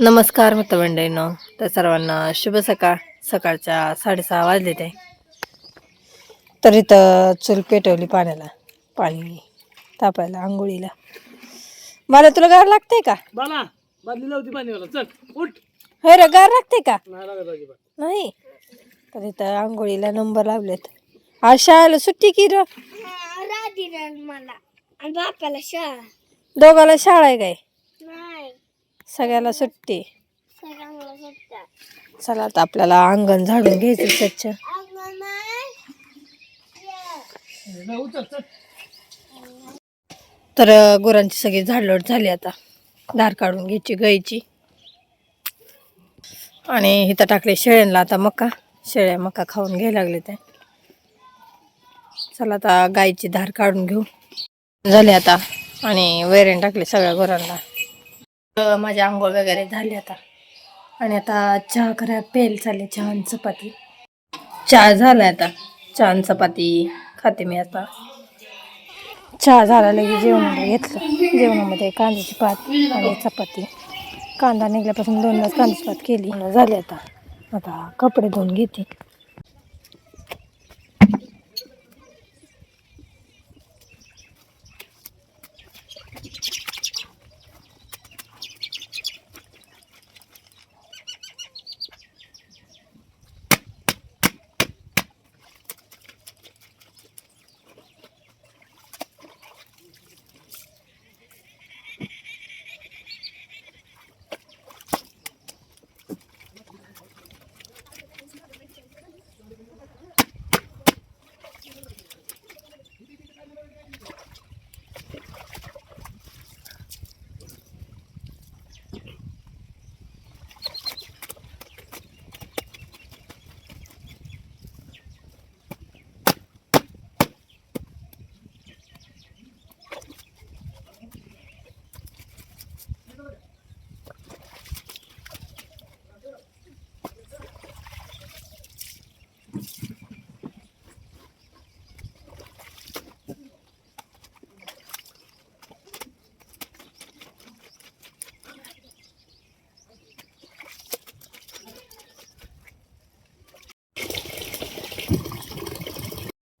नमस्कार मित्रमंडळीनो तर सर्वांना शुभ सकाळ सकाळच्या साडेसहा वाजले ते. तर इथं चूल पेटवली पाण्याला पाणी तापायला आंघोळीला. मला तुला गार लागते का? बाला बादली लावती पाणीवाला चल उठ. होय रे गार लागते का? नाही लागत अजिबात. नाही? तर इथं आंघोळीला नंबर लावलेत. आज शाळेला सुट्टी की र मला. आणि बापाला शाळा. दोघाला शाळा आहे काय? सगळ्याला सुट्टी. चला आता आपल्याला अंगण झाडून घ्यायचं स्वच्छ. तर गुरांची सगळी झाडलोट झाली आता. धार काढून घ्यायची गाईची. आणि इथं टाकले शेळ्यांना आता मका. शेळ्या मका खाऊन घ्यायला लागले ते. चला आता गाईची धार काढून घेऊ. झाले आता. आणि वैरण टाकले सगळ्या गुरांना. माझ्या माझी आंघोळ वगैरे झाली आता. आणि आता चहा करा पेल चालली चहा आणि चपाती. चहा झाला आता. चहा आणि चपाती खाते मी आता. चहा झाला लगेच जेवणामध्ये घेतलं. जेवणामध्ये कांद्याची पात आणि चपाती. कांदा निघल्यापासून दोन तास कांद्याची पात केली. झाली आता. आता कपडे धुवून घेते.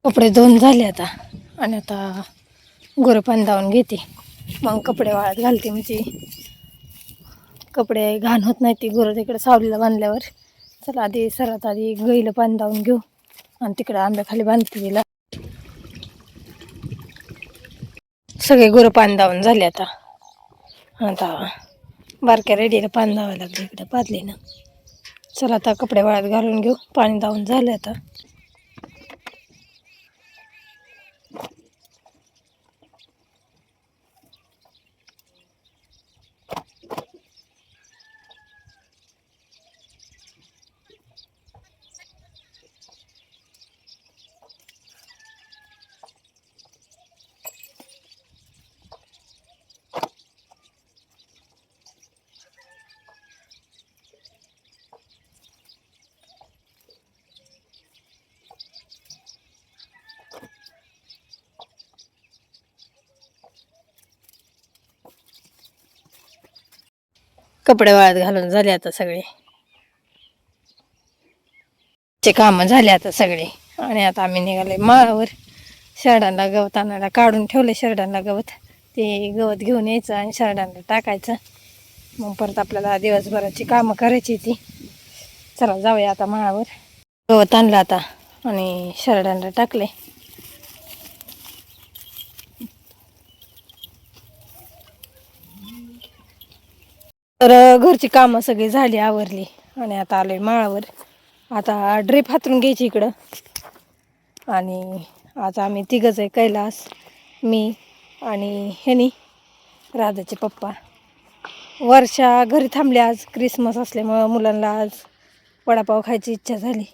कपडे धुवून झाले आता. आणि आता गुरं पाणी धावून घेते. मग कपडे वाळत घालते म्हणजे कपडे घाण होत नाही ती गुरं तिकडे सावलीला बांधल्यावर. चला आधी सर्वात आधी गईला पाणी धावून घेऊ. आणि तिकडे आंब्याखाली बांधते तिला. सगळे गुरं पान धावून झाले आता. आता बारक्या रेडीला पाणी धावायला लागले इकडे पादलीनं. चला आता कपडे वाळत घालून घेऊ. पाणी धावून झालं आता. कपडे वाळत घालून झाले आता सगळे. चे काम झाले आता सगळे. आणि आता आम्ही निघाले माळावर. शरडांना गवत आणायला काढून ठेवले शरडांना गवत. ते गवत घेऊन यायचं आणि शरडांना टाकायचं. मग परत आपल्याला दिवसभराची कामं करायची ती. चला जाऊया आता माळावर. गवत आणलं आता आणि शरडांना टाकले तर घरची कामं सगळी झाली आवरली आणि आता आलोय माळावर. आता ड्रेप हातरून घ्यायची इकडं. आणि आज आम्ही तिघंच आहे कैलास मी आणि ह्यानी राधाचे पप्पा. वर्षा घरी थांबले आज क्रिसमस असल्यामुळं मुलांना आज वडापाव खायची इच्छा झाली.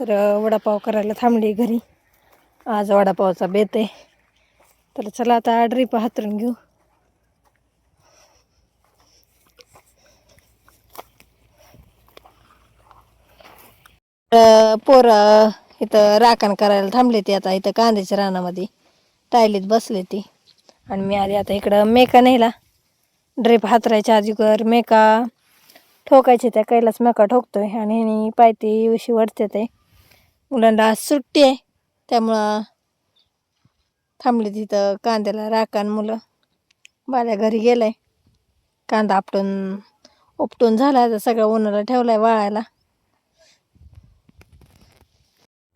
तर वडापाव करायला थांबली घरी. आज वडापावचा बेत आहे. तर चला आता ड्रीप हातरून घेऊ. पोरं इथं राखण करायला थांबले ते आता इथं कांद्याच्या रानामध्ये. टायलीत बसले ती. आणि मी आली आता इकडं मेका नेला ड्रेप हातरायच्या अगोदर मेका ठोकायचे त्या कैलास मेका ठोकतोय. आणि ह्यानी पायती उशी वरते ते. मुलांना आज सुट्टी आहे त्यामुळं थांबले तिथं कांद्याला राखण मुलं. बाल्या घरी गेलाय. कांदा आपटून उपटून झाला आता सगळं उन्हाला ठेवलाय वाळायला.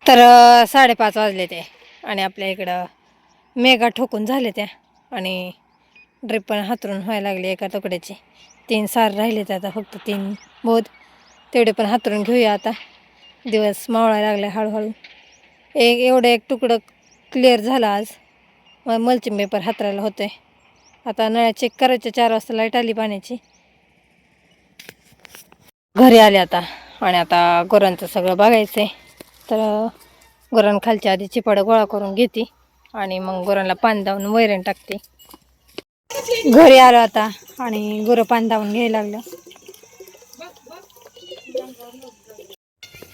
तर साडेपाच वाजले ते. आणि आपल्या इकडं मेगा ठोकून झाले त्या. आणि ड्रिप पण हातरून व्हायला लागली एका तुकड्याची. तीन सार राहिले ते आता फक्त तीन बोध. तेवढे पण हातरून घेऊया आता. दिवस मावळायला लागले हळूहळू. एक एवढं एक तुकडं क्लिअर झालं आज. मग मल्चिंग पेपर हातरायला होते आता नळ्या चेक करायचे चार वाजता लाइट आली पाण्याची. घरी आले आता. आणि आता गोरांचं सगळं बघायचं आहे तर गुरां खालच्या आधी चिपाडं गोळा करून घेते आणि मग गुरांना पान धावून वैरण टाकते. घरी आलो आता आणि गुरं पान धावून घ्यायला लागलं.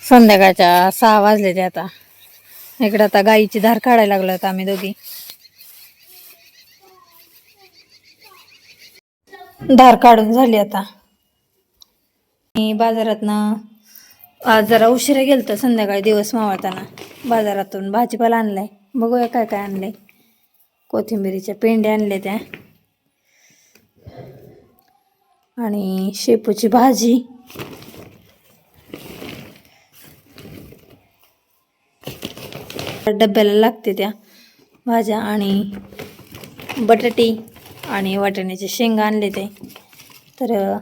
संध्याकाळच्या सहा वाजले ते आता. इकडं आता गाईची धार काढायला लागलो आता आम्ही दोघी. धार काढून झाली आता. मी बाजारातनं आज जरा उशिरा गेलं तर संध्याकाळी दिवस मावळताना. बाजारातून भाजीपाला आणलाय. बघूया काय काय आणलंय. कोथिंबिरीच्या पेंड्या आणल्या त्या. आणि शेपूची भाजी. डब्याला लागते त्या भाज्या आणि बटाटी आणि वाटाण्याचे शेंगा आणले ते. तर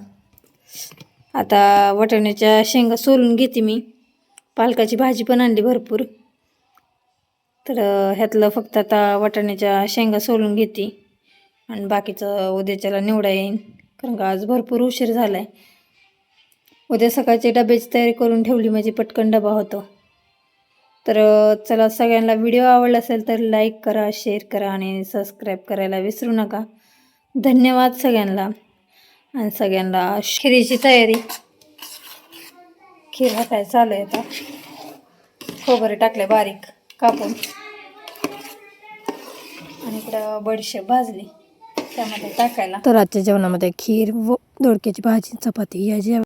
आता वाटाण्याच्या शेंगा सोलून घेते मी. पालकाची भाजी पण आणली भरपूर. तर ह्यातलं फक्त आता वाटाण्याच्या शेंगा सोलून घेते. आणि बाकीचं उद्याच्याला निवडा येईन कारण का आज भरपूर उशीर झाला आहे उद्या सकाळची डब्याची तयारी करून ठेवली म्हणजे पटकन डबा होतो. तर चला सगळ्यांना व्हिडिओ आवडला असेल तर लाईक करा शेअर करा आणि सबस्क्राईब करायला विसरू नका. धन्यवाद सगळ्यांना. आणि सगळ्यांना खिरीची तयारी. खीर हाताय चालू आहे आता? खोबरे टाकले बारीक कापून. आणि इकडं बडीशेप भाजली. त्यामध्ये टाकायला. तर आजच्या जेवणामध्ये खीर व दोडक्याची भाजी चपाती या जेवण